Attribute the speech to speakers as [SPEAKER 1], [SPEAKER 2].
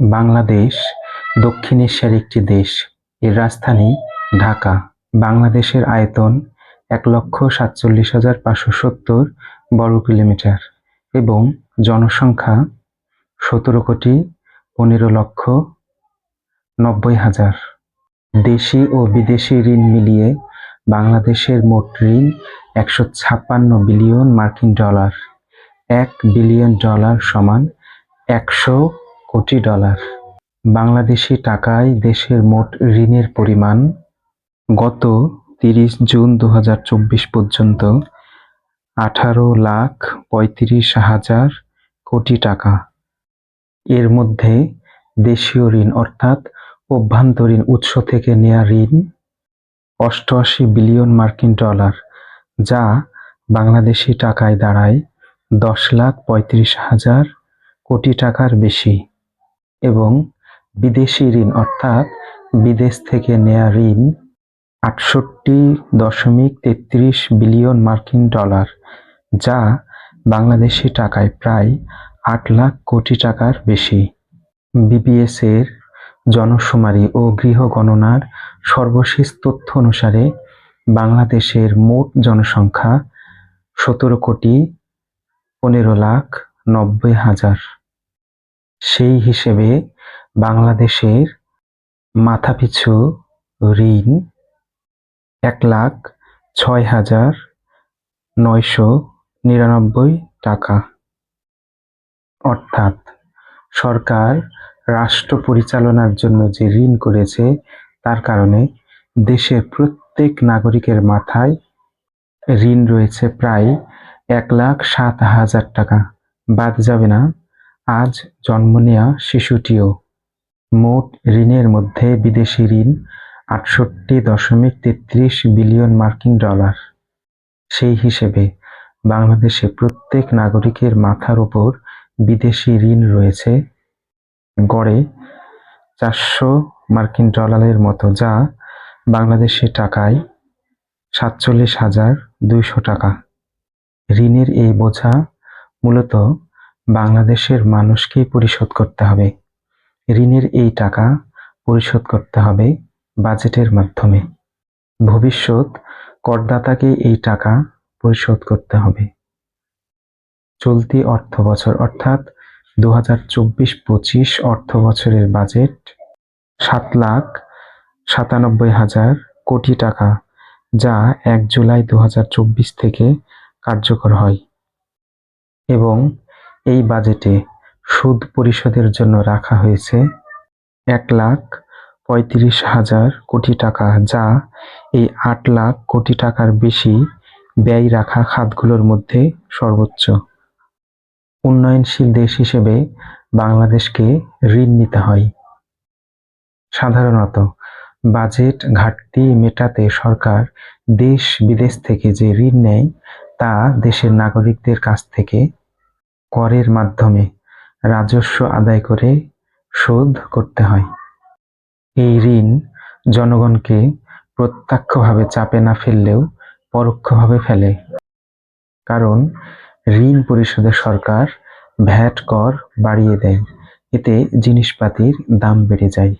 [SPEAKER 1] বাংলাদেশ দক্ষিণ এশিয়ার একটি দেশ। এর রাজধানী ঢাকা। বাংলাদেশের আয়তন এক লক্ষ সাতচল্লিশ হাজার পাঁচশো সত্তর বর্গ কিলোমিটার এবং জনসংখ্যা সতেরো কোটি পনেরো লক্ষ নব্বই হাজার। দেশি ও বিদেশি ঋণ মিলিয়ে বাংলাদেশের মোট ঋণ একশো ছাপ্পান্ন বিলিয়ন মার্কিন ডলার। এক বিলিয়ন ডলার সমান একশো কোটি ডলার। বাংলাদেশি টাকায় দেশের মোট ঋণের পরিমাণ গত তিরিশ জুন দু হাজার চব্বিশ পর্যন্ত আঠারো লাখ পঁয়ত্রিশ হাজার কোটি টাকা। এর মধ্যে দেশীয় ঋণ অর্থাৎ অভ্যন্তরীণ উৎস থেকে নেয়া ঋণ অষ্টআশি বিলিয়ন মার্কিন ডলার, যা বাংলাদেশি টাকায় দাঁড়ায় দশ লাখ পঁয়ত্রিশ হাজার কোটি টাকার বেশি এবং বিদেশি ঋণ, অর্থাৎ বিদেশ থেকে নেয়া ঋণ আটষট্টি দশমিক তেত্রিশ বিলিয়ন মার্কিন ডলার, যা বাংলাদেশি টাকায় প্রায় আট লাখ কোটি টাকার বেশি। বিবিএস এর জনশুমারি ও গৃহ গণনার সর্বশেষ তথ্য অনুসারে বাংলাদেশের মোট জনসংখ্যা সতেরো কোটি পনেরো লাখ নব্বই হাজার। সেই হিসেবে বাংলাদেশের মাথাপিছু ঋণ এক লাখ ছয় হাজার নয়শো নিরানব্বই টাকা। অর্থাৎ সরকার রাষ্ট্র পরিচালনার জন্য যে ঋণ করেছে, তার কারণে দেশের প্রত্যেক নাগরিকের মাথায় ঋণ রয়েছে প্রায় এক লাখ সাত হাজার টাকা বাদ যাবে না আজ জন্ম নেয়া শিশুটিও। মোট ঋণের মধ্যে বিদেশি ঋণ আটষট্টি দশমিক তেত্রিশ বিলিয়ন মার্কিন ডলার। সেই হিসেবে বাংলাদেশে প্রত্যেক নাগরিকের মাথার ওপর বিদেশি ঋণ রয়েছে। গড়ে চারশো মার্কিন ডলারের মতো, যা বাংলাদেশি টাকায় সাতচল্লিশ হাজার দুইশো টাকা। ঋণের এই বোঝা মূলত বাংলাদেশের মানুষকেই পরিশোধ করতে হবে। ঋণের এই টাকা পরিশোধ করতে হবে বাজেটের মাধ্যমে। ভবিষ্যৎ করদাতাকে এই টাকা পরিশোধ করতে হবে। চলতি অর্থ বছর অর্থাৎ দু হাজার চব্বিশ পঁচিশ অর্থ বছরের বাজেট সাত লাখ সাতানব্বই হাজার কোটি টাকা, যা এক জুলাই দু হাজার চব্বিশ থেকে কার্যকর হয়। এবং এই বাজেটে সুদ পরিশোধের জন্য রাখা হয়েছে এক লাখ পঁয়ত্রিশ হাজার কোটি টাকা, যা এই আট লাখ কোটি টাকার বেশি ব্যয় রাখা খাতগুলোর মধ্যে সর্বোচ্চ। উন্নয়নশীল দেশ হিসেবে বাংলাদেশকে ঋণ নিতে হয়। সাধারণত বাজেট ঘাটতি মেটাতে সরকার দেশ বিদেশ থেকে যে ঋণ নেয়, তা দেশের নাগরিকদের কাছ থেকে করের মাধ্যমে রাজস্ব আদায় করে শোধ করতে হয়। এই ঋণ জনগণকে প্রত্যক্ষভাবে চাপে না ফেললেও পরোক্ষভাবে ফেলে। কারণ ঋণ পরিশোধে সরকার ভ্যাট কর বাড়িয়ে দেয়, এতে জিনিসপাতির দাম বেড়ে যায়।